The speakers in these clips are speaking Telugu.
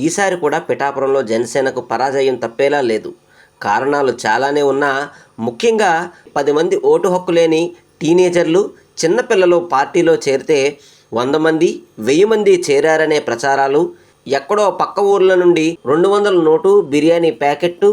ఈసారి కూడా పిఠాపురంలో జనసేనకు పరాజయం తప్పేలా లేదు. కారణాలు చాలానే ఉన్నా ముఖ్యంగా పది మంది ఓటు హక్కు లేని టీనేజర్లు చిన్నపిల్లలు పార్టీలో చేరితే వంద మంది వెయ్యి మంది చేరారనే ప్రచారాలు ఎక్కడో పక్క ఊర్ల నుండి రెండు వందల నోటు బిర్యానీ ప్యాకెట్టు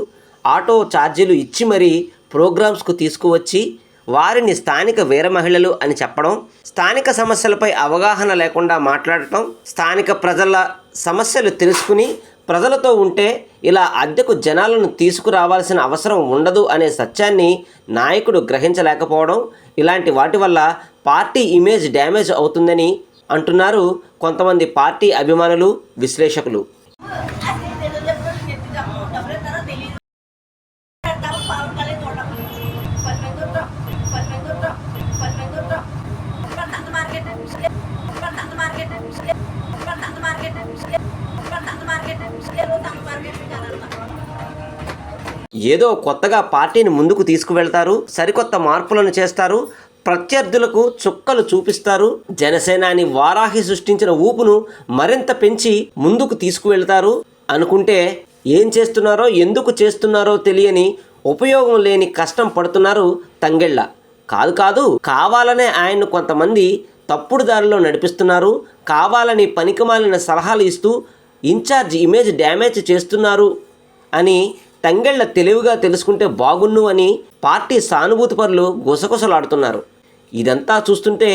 ఆటో ఛార్జీలు ఇచ్చి మరీ ప్రోగ్రామ్స్కు తీసుకువచ్చి వారిని స్థానిక వీర మహిళలు అని చెప్పడం స్థానిక సమస్యలపై అవగాహన లేకుండా మాట్లాడటం స్థానిక ప్రజల సమస్యలు తెలుసుకుని ప్రజలతో ఉంటే ఇలా అద్దెకు జనాలను తీసుకురావాల్సిన అవసరం ఉండదు అనే సత్యాన్ని నాయకుడు గ్రహించలేకపోవడం ఇలాంటి వాటి వల్ల పార్టీ ఇమేజ్ డ్యామేజ్ అవుతుందని అంటున్నారు కొంతమంది పార్టీ అభిమానులు విశ్లేషకులు. ఏదో కొత్తగా పార్టీని ముందుకు తీసుకువెళ్తారు సరికొత్త మార్పులను చేస్తారు ప్రత్యర్థులకు చుక్కలు చూపిస్తారు జనసేనాని వారాహి సృష్టించిన ఊపును మరింత పెంచి ముందుకు తీసుకువెళ్తారు అనుకుంటే ఏం చేస్తున్నారో ఎందుకు చేస్తున్నారో తెలియని ఉపయోగం లేని కష్టం పడుతున్నారు తంగెళ్ళ. కాదు కాదు కావాలనే ఆయన్ను కొంతమంది తప్పుడు దారిలో నడిపిస్తున్నారు. కావాలని పనికిమాలిన సలహాలు ఇస్తూ ఇన్ఛార్జ్ ఇమేజ్ డ్యామేజ్ చేస్తున్నారు అని తంగెళ్ళ తెలివిగా తెలుసుకుంటే బాగున్ను అని పార్టీ సానుభూతి పరులు గుసగుసలాడుతున్నారు. ఇదంతా చూస్తుంటే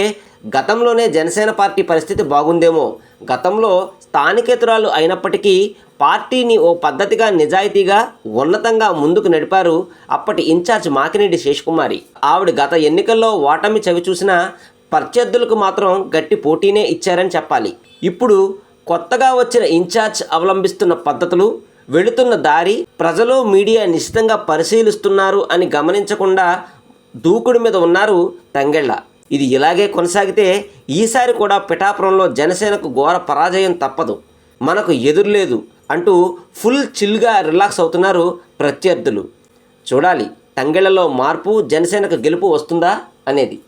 గతంలోనే జనసేన పార్టీ పరిస్థితి బాగుందేమో. గతంలో స్థానికేతరాలు అయినప్పటికీ పార్టీని ఓ పద్ధతిగా నిజాయితీగా ఉన్నతంగా ముందుకు నడిపారు అప్పటి ఇన్ఛార్జ్ మాకినేడి శేషకుమారి. ఆవిడ గత ఎన్నికల్లో ఓటమి చవి చూసిన ప్రత్యర్థులకు మాత్రం గట్టి పోటీనే ఇచ్చారని చెప్పాలి. ఇప్పుడు కొత్తగా వచ్చిన ఇన్ఛార్జ్ అవలంబిస్తున్న పద్ధతులు వెళుతున్న దారి ప్రజలు మీడియా నిశ్చితంగా పరిశీలిస్తున్నారు అని గమనించకుండా దూకుడు మీద ఉన్నారు తంగెళ్ళ. ఇది ఇలాగే కొనసాగితే ఈసారి కూడా పిఠాపురంలో జనసేనకు ఘోర పరాజయం తప్పదు. మనకు ఎదురులేదు అంటూ ఫుల్ చిల్గా రిలాక్స్ అవుతున్నారు ప్రత్యర్థులు. చూడాలి తంగెళ్ళలో మార్పు జనసేనకు గెలుపు వస్తుందా అనేది.